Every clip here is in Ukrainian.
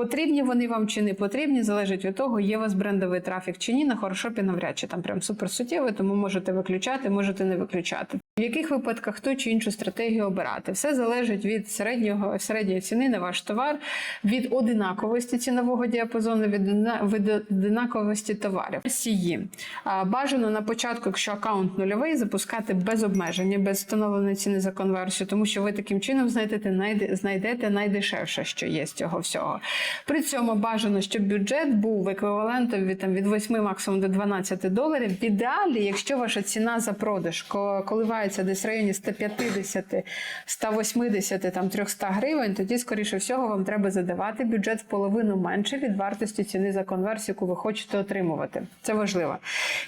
Потрібні вони вам чи не потрібні, залежить від того, є у вас брендовий трафік чи ні. На хорошопі навряд чи там прям супер суттєвий, тому можете виключати, можете не виключати. В яких випадках ту чи іншу стратегію обирати? Все залежить від середнього середньої ціни на ваш товар, від одинаковості цінового діапазону, від одинаковості товарів. Сії бажано на початку, якщо аккаунт нульовий, запускати без обмеження, без встановленої ціни за конверсію, тому що ви таким чином знайдете знайдете найдешевше, що є з цього всього. При цьому бажано, щоб бюджет був еквівалентом від там від 8 максимум до 12 доларів. В ідеалі, якщо ваша ціна за продаж ко- коливається десь в районі 150, 180, там 300 гривень, тоді, скоріше всього, вам треба задавати бюджет в половину менше від вартості ціни за конверсію, яку ви хочете отримувати. Це важливо.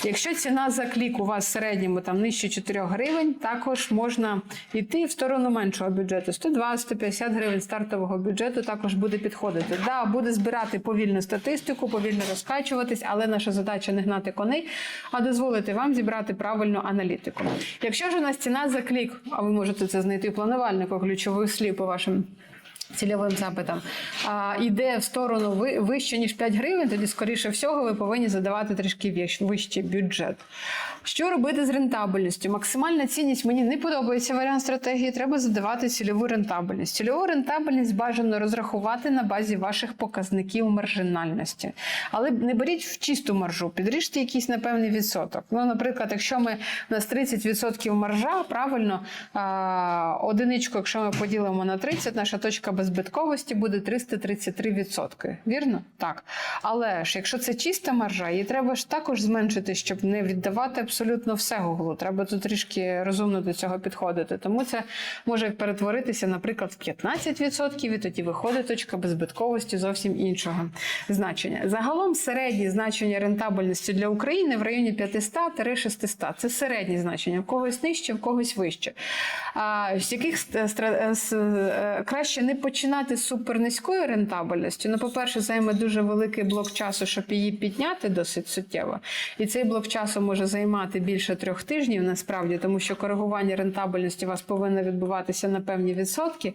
Якщо ціна за клік у вас в середньому там нижче 4 гривень, також можна йти в сторону меншого бюджету. 120-150 гривень стартового бюджету також буде підходити. Да, буде збирати повільну статистику, повільно розкачуватись, але наша задача не гнати коней, а дозволити вам зібрати правильну аналітику. Якщо ж ціна за клік, а ви можете це знайти в планувальнику ключових слів по вашим цільовим запитам, а, йде в сторону ви- вище, ніж 5 гривень, тоді, скоріше всього, ви повинні задавати трішки вищий бюджет. Що робити з рентабельністю? Максимальна цінність мені не подобається варіант стратегії. Треба задавати цільову рентабельність. Цільову рентабельність бажано розрахувати на базі ваших показників маржинальності. Але не беріть в чисту маржу, підріжте якийсь непевний відсоток. Ну, наприклад, якщо ми у нас 30% маржа, правильно, а, одиничку, якщо ми поділимо на 30, наша точка беззбитковості буде 333%. Вірно? Так. Але ж якщо це чиста маржа, її треба ж також зменшити, щоб не віддавати абсолютно все гуглу. Треба тут трішки розумно до цього підходити. Тому це може перетворитися, наприклад, в 15%, і тоді виходить точка беззбитковості зовсім іншого значення. Загалом середнє значення рентабельності для України в районі 500-600. Це середнє значення, в когось нижче, в когось вище. А з яких е, краще не починати з супернизькою рентабельністю. Ну, по-перше, займе дуже великий блок часу, щоб її підняти досить суттєво. І цей блок часу може займати більше трьох тижнів насправді, тому що коригування рентабельності у вас повинно відбуватися на певні відсотки.